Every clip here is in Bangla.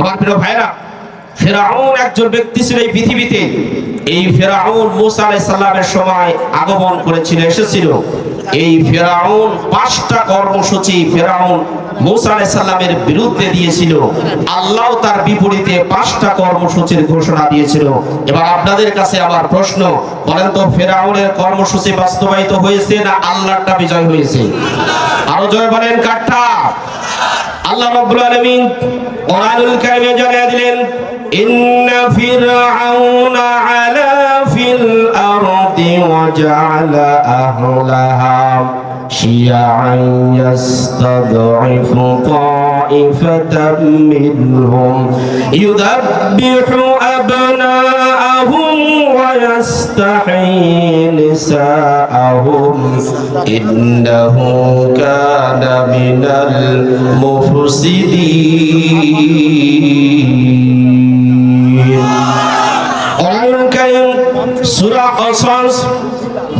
আমার প্রিয় ভাইরা ফেরাউন একজন ব্যক্তি ছিল এই পৃথিবীতে। এই ফেরাউন মুসা আলাইহিস সালামের সময় আগমন করেছিল, এসেছিল। এই ফেরাউন পাঁচটা কর্মসূচি ফেরাউন মুসা আলাইহিস সালামের বিরুদ্ধে দিয়েছিল। আল্লাহ তার বিপরীতে পাঁচটা কর্মসূচির ঘোষণা দিয়েছিল। এবার আপনাদের কাছে আমার প্রশ্ন, বলেন তো ফেরাউনের কর্মসূচি বাস্তবায়িত হয়েছে না আল্লাহটা বিজয় হয়েছে? আরও জয় বলেন কাঠটা আল্লাহ রাব্বুল আলামিন কোরআনুল কারীমে জানিয়ে দিলেন ইন্না ফিরআউনা আলা ফিল আরদি ওয়া জাআলা আহলাহা شيعا يستضعف طائفة منهم يذبح أبناءهم ويستحيي نساءهم إنه كان من المفسدين কোরআনুল কারীম সূরা কসস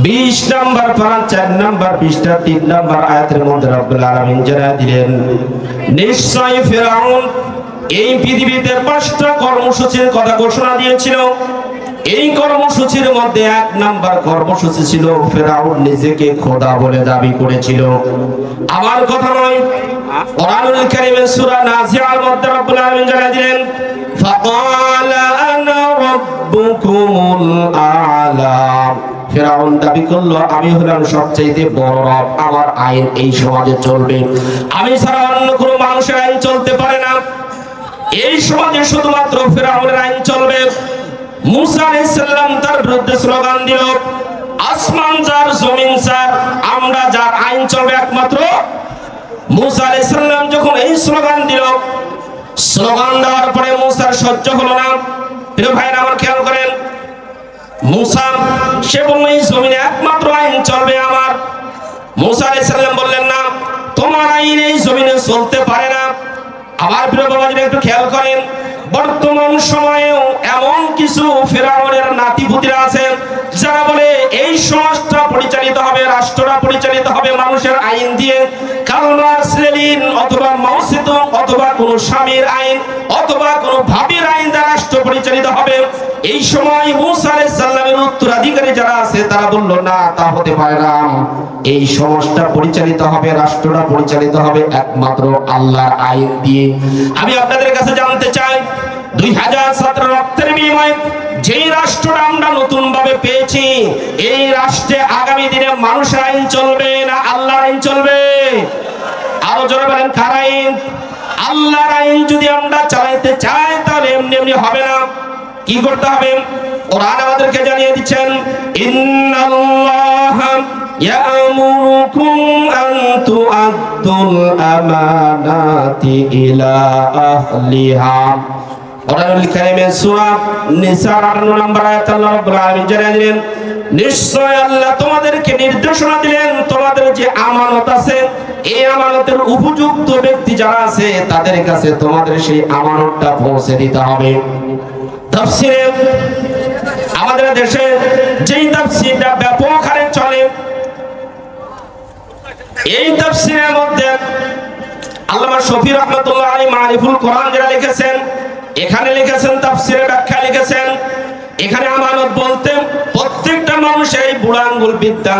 20 নাম্বার পারা 4 নাম্বার পৃষ্ঠা 3 নাম্বার আয়াতের মধ্যে রব্বুল আলামিন জানা দিলেন নিশ্চয় ফেরাউন এই পৃথিবীতে পাঁচটা কর্মসূচির কথা ঘোষণা দিয়েছিল এই কর্মসূচির মধ্যে এক নাম্বার কর্মসূচি ছিল, ফেরাউন নিজেকে খোদা বলে দাবি করেছিল। আমার কথা নয়, কোরআনুল কারীমের সূরা নাজিআর মধ্যে রব্বুল আলামিন জানা দিলেন, ফাকালা আনা রাব্বুকুমুল আ'লা। ফেরাউন দাবি করল, আমি হলাম সবচেয়ে বড় রব, আমার আইন এই সমাজে চলবে। আমি ছাড়া অন্য কোনো মানুষের আইন চলতে পারে না। এই সমাজে শুধুমাত্র ফেরাউনের আইন চলবে। মুসা আলাইহিস সালাম তার বিরুদ্ধে স্লোগান দিল, আসমান যার, জমিন যার, আমরা যার আইন চলবে একমাত্র। মুসা আলাইহিস যখন এই স্লোগান দিল, স্লোগান দেওয়ার পরে মুসার সহ্য হলো না। প্রিয় ভাইরা, আমার খেয়াল করেন, মুসা, সে বলল, এই জমিনে একমাত্র আইন চলবে আমার। মুসা আলাইহিস বললেন, না, তোমার আইন এই জমিনে চলতে পারে না। আমার প্রিয় বাবাজিরা একটু খেয়াল করেন বর্তমান সময়েও এমন কিছু ফেরাউনের নাতিপুতিরা আছে যারা বলে, এই সমাজটা পরিচালিত হবে, রাষ্ট্রটা পরিচালিত হবে মানুষের আইন দিয়ে। লেনিন অথবা মাওসেতুং অথবা কোনো স্বামীর আইন অথবা কোনো ভাবির আইন দ্বারা রাষ্ট্র পরিচালিত হবে। এই সময় মুসা আলাইহিস সালামের উত্তরাধিকারী যারা আছে, তারা বলল, না, তা হতে পারে না। এই সমাজটা পরিচালিত হবে, রাষ্ট্রটা পরিচালিত হবে একমাত্র আল্লাহর আইন দিয়ে। আমি আপনাদের কাছে জানতে চাই দুই হাজার সতেরো রক্তের বিনিময়ে যেই রাষ্ট্রটা আমরা নতুন পেয়েছি, এই রাষ্ট্রে আগামী দিনে মানুষের আইন চলবে না আল্লাহর আইন চলবে? আরও জোরে বলেন, কার আইন? আল্লাহর আইন যদি আমরা চালাইতে চাই, তাহলে এমনি এমনি হবে না। কি করতে হবে? কোরআন আমাদেরকে জানিয়ে দিচ্ছেন, ইন্নাল্লাহ ইয়ামুরুকুম আন তুআদ্দুল আমানাতি ইলা আহলিহা। কোরআনুল কারীমের সূরা নিসার 58 নম্বর আয়াত আল্লাহ রাব্বুল আলামিন জানিয়ে দিলেন, নিশ্চয় আল্লাহ তোমাদেরকে নির্দেশনা দিলেন, তোমাদের যে আমানত আছে, এই আমানতের উপযুক্ত ব্যক্তি যারা আছে, তাদের কাছে তোমাদের সেই আমানতটা পৌঁছে দিতে হবে। তাফসিরে আমাদের দেশে যেই তাফসিরটা ব্যাপক হারে চলে, এই তাফসিরের মধ্যে আল্লামা শফি রহমতুল্লাহ আলী মারিফুল কোরআন যারা লিখেছেন এখানে লিখেছেন তাফসিরে ব্যাখ্যা লিখেছেন। এখানে আমানত বলতেন প্রত্যেকটা মানুষের এই বুড়াঙ্গুল বিদ্যা